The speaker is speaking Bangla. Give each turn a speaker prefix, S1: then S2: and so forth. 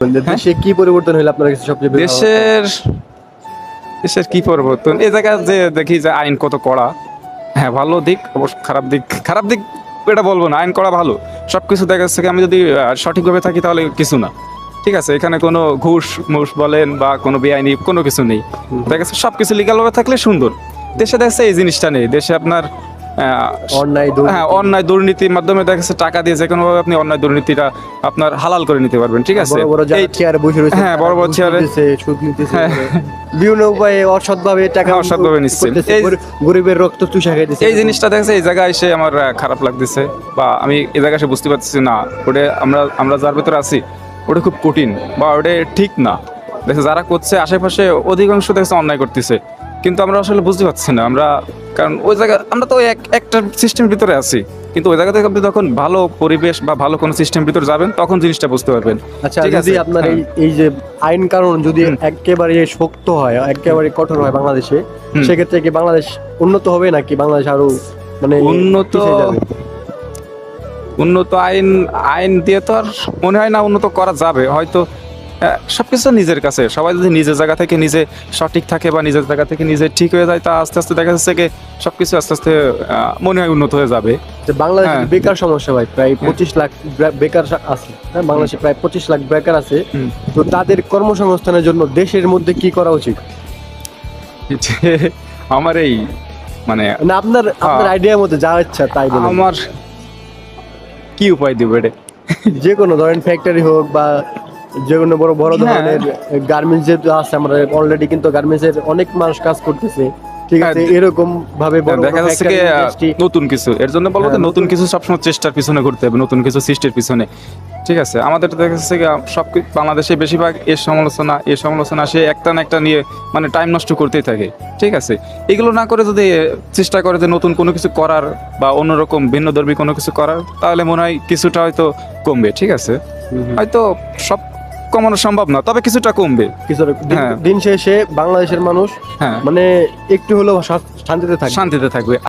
S1: দেশে কি পরিবর্তন আপনার কাছে সবচেয়ে?
S2: দেশের দেশের কি পরিবর্তন? জায়গায় যে দেখি যে আইন কত কড়া। হ্যাঁ ভালো দিক অবশ্য খারাপ দিক। খারাপ দিক এটা বলব না আইন করা ভালো। সব কিছু দেখা যাচ্ছে আমি যদি সঠিকভাবে থাকি তাহলে কিছু না। ঠিক আছে এখানে কোনো ঘুষ মুষ বলেন বা কোনো বেআইনি কোনো কিছু নেই। দেখা যাচ্ছে সব কিছু লিগালভাবে থাকলে সুন্দর। দেশে দেখা যাচ্ছে এই জিনিসটা নেই। দেশে আপনার। হ্যাঁ অন্যায় দুর্নীতির মাধ্যমে দেখা যাচ্ছে টাকা দিয়ে যে কোনোভাবে আপনি অন্যায় দুর্নীতিটা আপনার হালাল করে নিতে পারবেন ঠিক আছে হ্যাঁ, বড় বড় চেয়ারে- হ্যাঁ।
S1: বিভিন্ন উপায়ে অসৎভাবে টাকা
S2: হ্যাঁ, অসৎভাবে নিচ্ছে।
S1: গরিবের রক্ত চুষা খাইতেছে
S2: এই জিনিসটা দেখছে এই জায়গায় এসে আমার খারাপ লাগতেছে বা আমি এই জায়গায় এসে বুঝতে পারতেছি না ওটা আমরা আমরা যার ভেতরে আছি ওটা খুব কঠিন বা ওটা ঠিক না দেখছে যারা করছে আশেপাশে অধিকাংশ দেখছে অন্যায় করতেছে কিন্তু আমরা আসলে বুঝতে পারছি না আমরা কারণ ওই জায়গা আমরা তো ওই এক একটা সিস্টেমের ভিতরে আছি কিন্তু ওই জায়গা থেকে আপনি যখন ভালো পরিবেশ বা ভালো কোনো সিস্টেম ভিতরে যাবেন তখন জিনিসটা বুঝতে পারবেন
S1: আচ্ছা
S2: ঠিক
S1: যদি
S2: আছে?
S1: আপনার
S2: হ্যাঁ।
S1: এই এই যে আইন কারণ যদি একেবারে শক্ত হয় একেবারে কঠোর হয় বাংলাদেশে
S2: হুম।
S1: সেক্ষেত্রে কি বাংলাদেশ উন্নত হবে নাকি বাংলাদেশ আরও মানে
S2: উন্নত
S1: পিছিয়ে যাবে?
S2: উন্নত আইন আইন দিয়ে তো আর মনে হয় না উন্নত করা যাবে হয়তো সবকিছু নিজের কাছে। সবাই যদি নিজের জায়গা থেকে নিজে সঠিক থাকে বা নিজের জায়গা থেকে নিজে ঠিক হয়ে যায় তা আস্তে আস্তে দেখা যাচ্ছে কি সবকিছু আস্তে আস্তে মনে হয় উন্নত হয়ে যাবে।
S1: যে বাংলাদেশে
S2: হ্যাঁ।
S1: বেকার সমস্যা ভাই প্রায় পঁচিশ লাখ বেকার আছে। হ্যাঁ বাংলাদেশে প্রায় পঁচিশ লাখ বেকার আছে। তো তাদের কর্মসংস্থানের জন্য দেশের মধ্যে কি করা উচিত?
S2: আমার এই মানে
S1: না আপনার আপনার
S2: হ্যাঁ।
S1: আইডিয়ার মধ্যে যা ইচ্ছা তাই
S2: আমার কি উপায় দিব এটা
S1: যে কোনো ধরেন ফ্যাক্টরি হোক বা যে কোনো বড় বড়
S2: হ্যাঁ।
S1: ধরনের গার্মেন্টস যেহেতু আছে আমরা অলরেডি কিন্তু গার্মেন্টস এর অনেক মানুষ কাজ করতেছে। ঠিক আছে
S2: হ্যাঁ,
S1: এরকম ভাবে
S2: দেখা যাচ্ছে কি নতুন কিছু। এর জন্য বলব
S1: হ্যাঁ,
S2: নতুন কিছু সবসময় চেষ্টার পিছনে ঘুরতে হবে নতুন কিছু সৃষ্টির পিছনে। ঠিক আছে আমাদের দেখা যাচ্ছে সব বাংলাদেশে বেশিরভাগ এর সমালোচনা এর সমালোচনা সে একটা না একটা নিয়ে মানে টাইম নষ্ট করতেই থাকে। ঠিক আছে এগুলো না করে যদি চেষ্টা করে যে নতুন কোনো কিছু করার বা অন্যরকম ভিন্ন ধর্মী কোনো কিছু করার তাহলে মনে হয় কিছুটা হয়তো কমবে। ঠিক আছে। হয়তো সব কমানো সম্ভব না তবে কিছুটা কমবে।
S1: কিছুটা দিন-
S2: হ্যাঁ।
S1: শেষে বাংলাদেশের মানুষ
S2: হ্যাঁ।
S1: মানে একটু হলেও শান্তিতে থাকে
S2: শান্তিতে থাকবে।